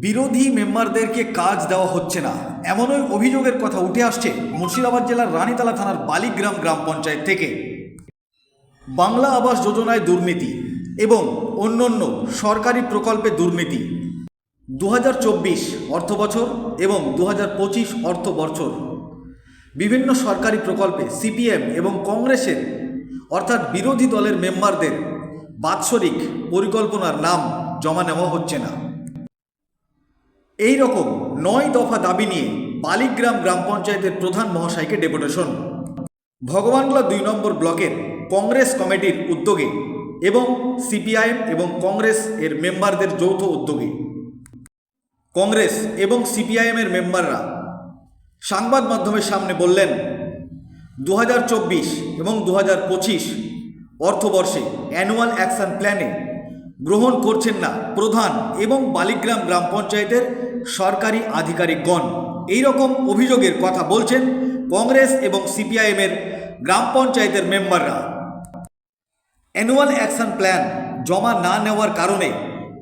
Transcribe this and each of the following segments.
বিরোধী মেম্বারদেরকে কাজ দেওয়া হচ্ছে না। এমনই অভিযোগের কথা উঠে আসছে মুর্শিদাবাদ জেলার রানীতলা থানার বালিগ্রাম গ্রাম পঞ্চায়েত থেকে। বাংলা আবাস যোজনায় দুর্নীতি এবং অন্যান্য সরকারি প্রকল্পে দুর্নীতি। দু অর্থ বছর এবং দু হাজার অর্থ বছর। বিভিন্ন সরকারি প্রকল্পে সিপিএম এবং কংগ্রেসের, অর্থাৎ বিরোধী দলের মেম্বারদের বাৎসরিক পরিকল্পনার নাম জমা নেওয়া হচ্ছে না। এই রকম নয় দফা দাবি নিয়ে বালিগ্রাম গ্রাম পঞ্চায়েতের প্রধান মহাশয়কে ডেপুটেশন। ভগবানগোলা দুই নম্বর ব্লকের কংগ্রেস কমিটির উদ্যোগে এবং সিপিআইএম এবং কংগ্রেস এর মেম্বারদের যৌথ উদ্যোগে। কংগ্রেস এবং সিপিআইএমের মেম্বাররা সংবাদ মাধ্যমের সামনে বললেন দু হাজার চব্বিশ এবং দু হাজার পঁচিশ অর্থবর্ষে অ্যানুয়াল অ্যাকশন প্ল্যানে গ্রহণ করছেন না প্রধান এবং বালিগ্রাম গ্রাম পঞ্চায়েতের সরকারি আধিকারিকগণ এই রকম অভিযোগের কথা বলছেন কংগ্রেস এবং সিপিআইএমের গ্রাম পঞ্চায়েতের মেম্বাররা। অ্যানুয়াল অ্যাকশন প্ল্যান জমা না নেওয়ার কারণে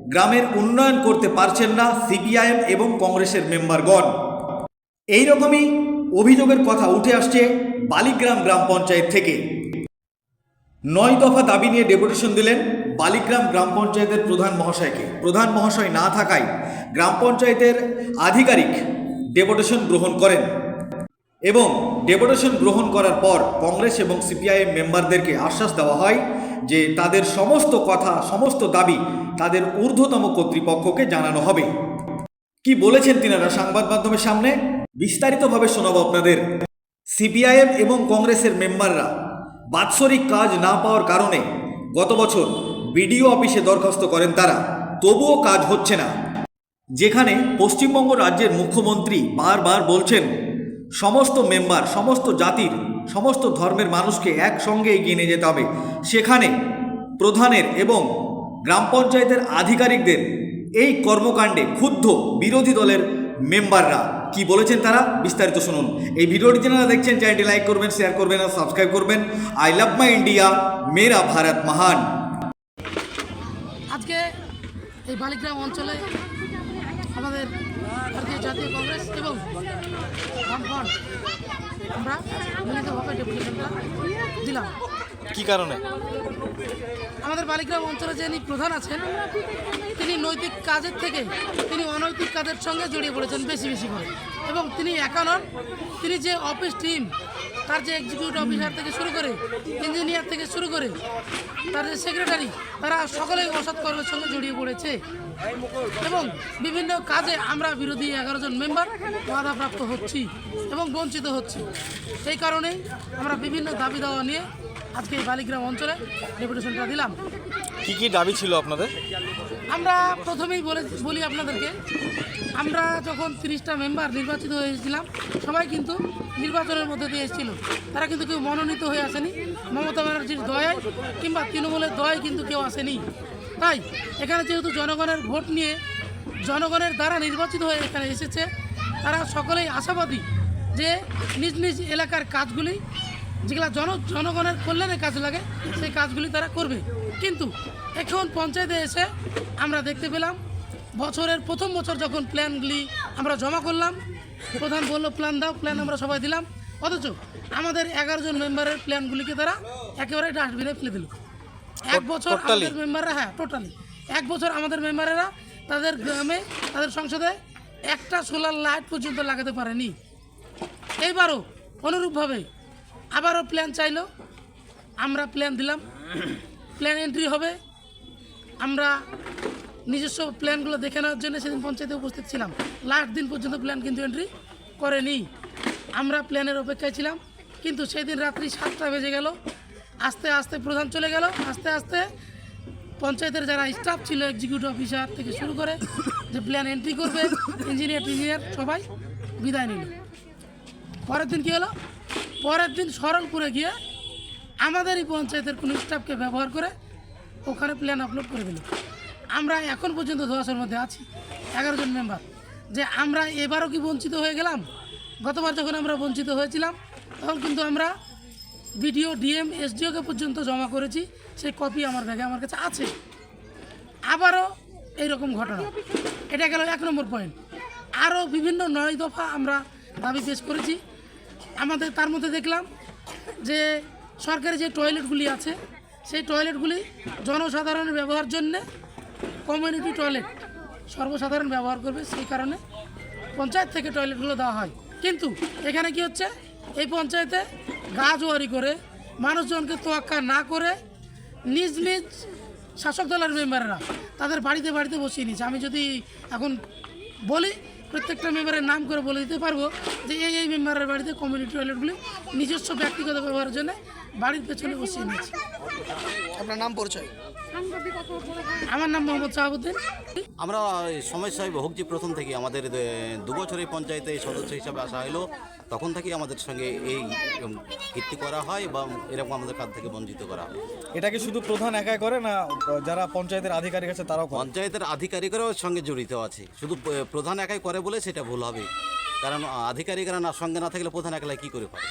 গ্রামের উন্নয়ন করতে পারছেন না সিপিআইএম এবং কংগ্রেসের মেম্বারগণ। এই রকমই অভিযোগের কথা উঠে আসছে বালিগ্রাম গ্রাম পঞ্চায়েত থেকে। নয় দফা দাবি নিয়ে ডেপুটেশন দিলেন বালিগ্রাম গ্রাম পঞ্চায়েতের প্রধান মহাশয়কে। প্রধান মহাশয় না থাকায় গ্রাম পঞ্চায়েতের আধিকারিক ডেপুটেশন গ্রহণ করেন। এবং ডেপুটেশন গ্রহণ করার পর কংগ্রেস এবং সিপিআইএম মেম্বারদেরকে আশ্বাস দেওয়া হয় যে তাদের সমস্ত কথা, সমস্ত দাবি তাদের ঊর্ধ্বতম কর্তৃপক্ষকে জানানো হবে। কি বলেছেন তিনারা সংবাদ মাধ্যমের সামনে? বিস্তারিতভাবে শোনাবো আপনাদের। সিপিআইএম এবং কংগ্রেসের মেম্বাররা বাৎসরিক কাজ না পাওয়ার কারণে গত বছর বিডিও অফিসে দরখাস্ত করেন তারা। তবুও কাজ হচ্ছে না। যেখানে পশ্চিমবঙ্গ রাজ্যের মুখ্যমন্ত্রী বারবার বলছেন, সমস্ত মেম্বার, সমস্ত জাতির, সমস্ত ধর্মের মানুষকে একসঙ্গে এগিয়ে নিয়ে যেতে হবে। সেখানে প্রধানের এবং গ্রাম পঞ্চায়েতের আধিকারিকদের এই কর্মকাণ্ডে ক্ষুব্ধ বিরোধী দলের মেম্বাররা। কি বলেছেন তারা বিস্তারিত শুনুন। এই ভিডিওটি যারা দেখছেন, চ্যানেলটি লাইক করবেন, শেয়ার করবেন আর সাবস্ক্রাইব করবেন। আই লাভ মাই ইন্ডিয়া মেরা ভারত মহান আজকে এই বালিগ্রাম অঞ্চলে আমাদের ভারতীয় জাতীয় কংগ্রেস এবং আমরা মিলিতভাবে ডেপুটেশনটা দিলাম। কি কারণে? আমাদের বালিগ্রাম অঞ্চলে যিনি প্রধান আছেন, তিনি নৈতিক কাজের থেকে তিনি অনৈতিক কাজের সঙ্গে জড়িয়ে পড়েছেন বেশি বেশি করে। এবং তিনি একা নন, তিনি যে অফিস টিম, তার যে এক্সিকিউটিভ অফিসার থেকে শুরু করে ইঞ্জিনিয়ার থেকে শুরু করে, তার যে সেক্রেটারি তারা সকলেই অসৎ কর্মের সঙ্গে জড়িয়ে পড়েছে। এবং বিভিন্ন কাজে আমরা বিরোধী এগারো জন মেম্বার বাধাপ্রাপ্ত হচ্ছি এবং বঞ্চিত হচ্ছি। সেই কারণেই আমরা বিভিন্ন দাবি দাওয়া নিয়ে আজকে এই বালিগ্রাম অঞ্চলে ডেপুটেশনটা দিলাম। কি কি দাবি ছিল আপনাদের? আমরা প্রথমেই বলে বলি আপনাদেরকে আমরা যখন তিরিশটা মেম্বার নির্বাচিত হয়েছিলাম সবাই কিন্তু নির্বাচনের মধ্যে দিয়ে এসেছিল। তারা কিন্তু কেউ মনোনীত হয়ে আসেনি। মমতা ব্যানার্জির দয়ায় কিংবা তৃণমূলের দয়ায় কিন্তু কেউ আসেনি। তাই এখানে যেহেতু জনগণের ভোট নিয়ে জনগণের দ্বারা নির্বাচিত হয়ে এখানে এসেছে তারা সকলেই আশাবাদী যে নিজ নিজ এলাকার কাজগুলি যেগুলো জন জনগণের কল্যাণে কাজ লাগে সেই কাজগুলি তারা করবে। কিন্তু এখন পঞ্চায়েতে এসে আমরা দেখতে পেলাম বছরের প্রথম বছর যখন প্ল্যানগুলি আমরা জমা করলাম প্রধান বলল প্ল্যান দাও প্ল্যান আমরা সবাই দিলাম। অথচ আমাদের এগারো জন মেম্বারের প্ল্যানগুলিকে তারা একেবারে ডাস্টবিনে ফেলে দিল। এক বছর আমাদের মেম্বাররা হ্যাঁ টোটালি এক বছর আমাদের মেম্বারেরা তাদের গ্রামে তাদের সংসদে একটা সোলার লাইট পর্যন্ত লাগাতে পারেনি। এইবারও অনুরূপভাবে আবারও প্ল্যান চাইলো। আমরা প্ল্যান দিলাম। প্ল্যান এন্ট্রি হবে। আমরা নিজস্ব প্ল্যানগুলো দেখে নেওয়ার জন্য সেদিন পঞ্চায়েতে উপস্থিত ছিলাম। লাস্ট দিন পর্যন্ত প্ল্যান কিন্তু এন্ট্রি করেনি। আমরা প্ল্যানের অপেক্ষায় ছিলাম। কিন্তু সেদিন রাত্রি সাতটা বেজে গেল। আস্তে আস্তে প্রধান চলে গেল। আস্তে আস্তে পঞ্চায়েতের যারা স্টাফ ছিল এক্সিকিউটিভ অফিসার থেকে শুরু করে যে প্ল্যান এন্ট্রি করবে ইঞ্জিনিয়ার টিঞ্জিনিয়ার সবাই বিদায় নিল। পরের দিন কী হলো? পরের দিন সরলপুরে গিয়ে আমাদেরই পঞ্চায়েতের কোনো স্টাফকে ব্যবহার করে ওখানে প্ল্যান আপলোড করে দিল। আমরা এখন পর্যন্ত ধোয়াশার মধ্যে আছি, এগারো জন মেম্বার যে আমরা এবারও কি বঞ্চিত হয়ে গেলাম? গতবার যখন আমরা বঞ্চিত হয়েছিলাম, তখন কিন্তু আমরা বিডিও, ডিএম, এসডিওকে পর্যন্ত জমা করেছি, সেই কপি আমার ব্যাগে আমার কাছে আছে। আবারও এইরকম ঘটনা। এটা গেল এক নম্বর পয়েন্ট আরও বিভিন্ন নয় দফা আমরা দাবি পেশ করেছি। আমাদের তার মধ্যে দেখলাম যে সরকারি যে টয়লেটগুলি আছে, সেই টয়লেটগুলি জনসাধারণের ব্যবহার জন্যে কমিউনিটি টয়লেট সর্বসাধারণ ব্যবহার করবে, সেই কারণে পঞ্চায়েত থেকে টয়লেটগুলো দেওয়া হয়। কিন্তু এখানে কি হচ্ছে? এই পঞ্চায়েতে গা জোয়ারি করে, মানুষজনকে তোয়াক্কা না করে নিজ নিজ শাসক দলের মেম্বাররা তাদের বাড়িতে বাড়িতে বসিয়ে নিয়েছে। আমি যদি এখন বলি প্রত্যেকটা মেম্বারের নাম করে বলে দিতে পারব যে এই এই মেম্বারের বাড়িতে কমিউনিটি টয়লেটগুলি নিজস্ব ব্যক্তিগত ব্যবহারের জন্য বাড়ির পেছনে বসিয়ে নিয়েছে। আপনার নাম পরিচয়? আমার নাম মোহাম্মদ শাহাবুদ্দিন। আমরা সময় সমস্যায় ভুগছি প্রথম থেকে আমাদের দু বছরের পঞ্চায়েতে সদস্য হিসাবে আসা হলো। তখন থেকেই আমাদের সঙ্গে এই কীর্তি করা হয় বা এরকম আমাদের কাছ থেকে বঞ্চিত করা হয়। এটা কি শুধু প্রধান একাই করে না যারা পঞ্চায়েতের আধিকারিক আছে তারাও পঞ্চায়েতের আধিকারিকরাও সঙ্গে জড়িত আছে। শুধু প্রধান একাই করে বলে সেটা ভুল হবে। কারণ আধিকারিকরা না সঙ্গে না থাকলে প্রধান একলাই কী করে পারে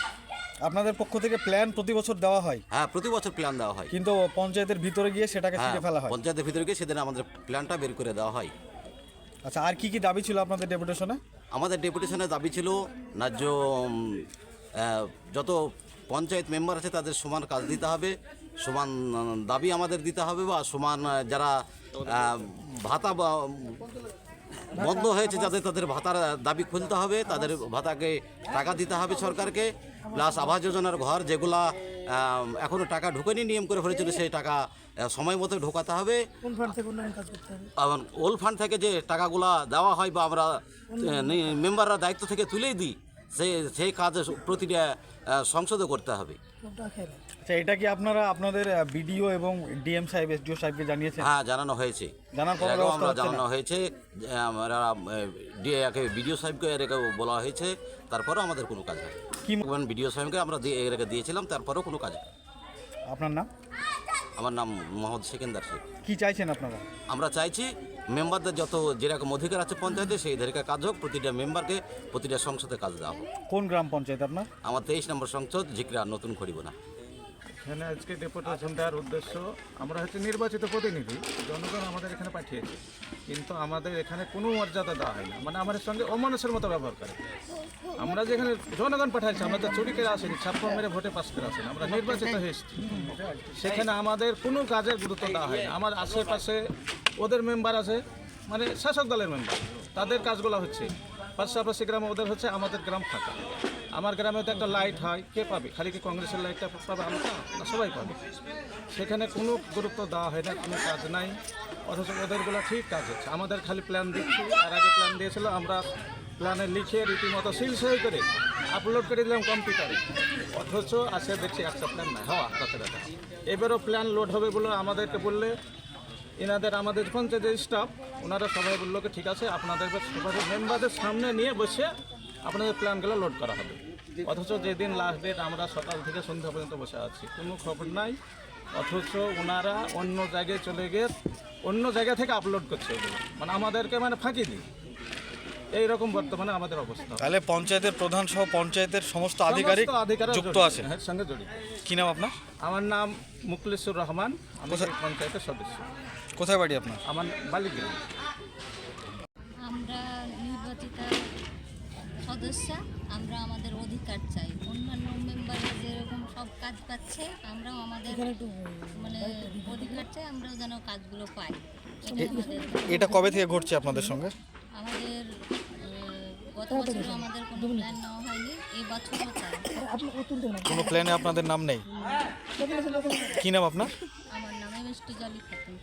আপনাদের পক্ষ থেকে প্ল্যান প্রতি বছর দেওয়া হয়। হ্যাঁ প্রতি বছর প্ল্যান দেওয়া হয়। কিন্তু পঞ্চায়েতের ভিতরে গিয়ে সেটাকে হ্যাঁ ছিঁড়ে ফেলা হয়। পঞ্চায়েতের ভিতরে গিয়ে সেদিন আমাদের প্ল্যানটা বের করে দেওয়া হয়। আচ্ছা আর কি কি দাবি ছিল আপনাদের ডেপুটেশনে? আমাদের ডেপুটেশনের দাবি ছিল ন্যায্য যত পঞ্চায়েত মেম্বার আছে তাদের সমান কাজ দিতে হবে সমান দাবি আমাদের দিতে হবে বা সমান যারা ভাতা বা বন্ধ হয়েছে যাদের তাদের ভাতার দাবি খুলতে হবে তাদের ভাতাকে টাকা দিতে হবে সরকারকে। প্লাস আবাস যোজনার ঘর যেগুলা আহ, এখনও টাকা ঢুকেনি নিয়ম করে ফেলেছিল সেই টাকা সময় মতো ঢোকাতে হবে। কোন ফান্ড থেকে উন্নয়ন কাজ করতে হবে? আবার ওল ফান্ড থেকে যে টাকাগুলা দেওয়া হয় বা আমরা মেম্বাররা দায়িত্ব থেকে তুলেই দিই সেই সেই কাজ প্রতিটা সংসদে করতে হবে। আচ্ছা এটা কি আপনারা আপনাদের বিডিও এবং ডিএম সাহেব এসডিও সাহেবকে জানিয়েছেন? হ্যাঁ জানানো হয়েছে। আমরা? জানানো হয়েছে যে আমরা বিডিও সাহেবকে এর বলা হয়েছে তারপরেও আমাদের কোনো কাজ হয় কি ম- বিডিও সাহেবকে আমরা দিয়ে এর আগে দিয়েছিলাম তারপরেও কোনো কাজ আপনার নাম? আমার নাম মোহাম্মদ সেকেন্দার শেখ। কি চাইছেন আপনারা? আমরা চাইছি মেম্বারদের যত যেরকম অধিকার আছে পঞ্চায়েতে সেই অধিকার কাজ হোক প্রতিটা মেম্বারকে প্রতিটা সংসদে কাজ দেওয়া হোক। কোন গ্রাম পঞ্চায়েত আপনার? আমার তেইশ নম্বর সংসদ জিকরা নতুন খড়িবোনা। এখানে আজকে ডেপুটেশন দেওয়ার উদ্দেশ্য। আমরা হচ্ছে নির্বাচিত প্রতিনিধি, জনগণ আমাদের এখানে পাঠিয়েছে। কিন্তু আমাদের এখানে কোনো মর্যাদা দেওয়া হয় না মানে আমাদের সঙ্গে অমানুষের মতো ব্যবহার করে। আমরা যেখানে জনগণ পাঠাইছে, আমরা তো চুরি করে আসিনি, ছাপ্পা মেরে ভোটে পাস করে আসেনি। আমরা নির্বাচিত হয়েছি সেখানে আমাদের কোনো কাজের গুরুত্ব দেওয়া হয় না আমার আশেপাশে ওদের মেম্বার আছে মানে শাসক দলের মেম্বার তাদের কাজগুলো হচ্ছে। পাশাপাশি গ্রামে ওদের হচ্ছে আমাদের গ্রাম ফাঁকা। আমার গ্রামে তো একটা লাইট হয় কে পাবে? খালি কি কংগ্রেসের লাইটটা পাবে আমরা? না, সবাই পাবে। সেখানে কোনো গুরুত্ব দেওয়া হয় না, কোনো কাজ নাই। অথচ ওদেরগুলো ঠিক কাজ হচ্ছে। আমাদের খালি প্ল্যান দিচ্ছি। আর আগে প্ল্যান দিয়েছিল, আমরা প্ল্যানে লিখে রীতিমতো সিল সই করে আপলোড করে দিলাম কম্পিউটারে অথচ আসে দেখছি, একটা প্ল্যান নাই। হওয়া তাতে এবারও প্ল্যান লোড হবে বলে আমাদেরকে বললে এনাদের আমাদের পঞ্চায়েতের স্টাফ ওনারা সবাই বলল ঠিক আছে, আপনাদের সবাই মেম্বারদের সামনে নিয়ে বসে আপনাদের প্ল্যানগুলো লোড করা হবে। অথচ যেদিন লাস্ট ডেট আমরা সকাল থেকে সন্ধ্যা পর্যন্ত বসে আছি। কোনো খবর নাই। অথচ ওনারা অন্য জায়গায় চলে গিয়ে অন্য জায়গা থেকে আপলোড করছে মানে আমাদেরকে মানে ফাঁকি দিই এইরকম বর্তমানে আমাদের অবস্থা। তাহলে পঞ্চায়েতের প্রধান সহ পঞ্চায়েতের সমস্ত আধিকারিক যুক্ত আছে এর সঙ্গে জড়িত। কি নাম আপনার? আমার নাম মুকলেশ্বর রহমান আমি পঞ্চায়েতের সদস্য। কোথায় বাড়ি আপনার? আমার বালিগ্রাম। আমরা নির্বাচিত সদস্য আমরা আমাদের অধিকার চাই। অন্যান্য মেম্বাররা যেরকম সব কাজ পাচ্ছে আমরাও আমাদের মানে অধিকার চাই আমরাও যেন কাজগুলো পাই। এটা কবে থেকে ঘটছে আপনাদের সঙ্গে? আমাদের গত বছর আমাদের কোনো প্ল্যান নেওয়া হয়নি এই বছরও চাই কোনো প্ল্যানে আপনাদের নাম নেই? কি নাম আপনার? আমার নামে মিষ্টি জলি খাতুন।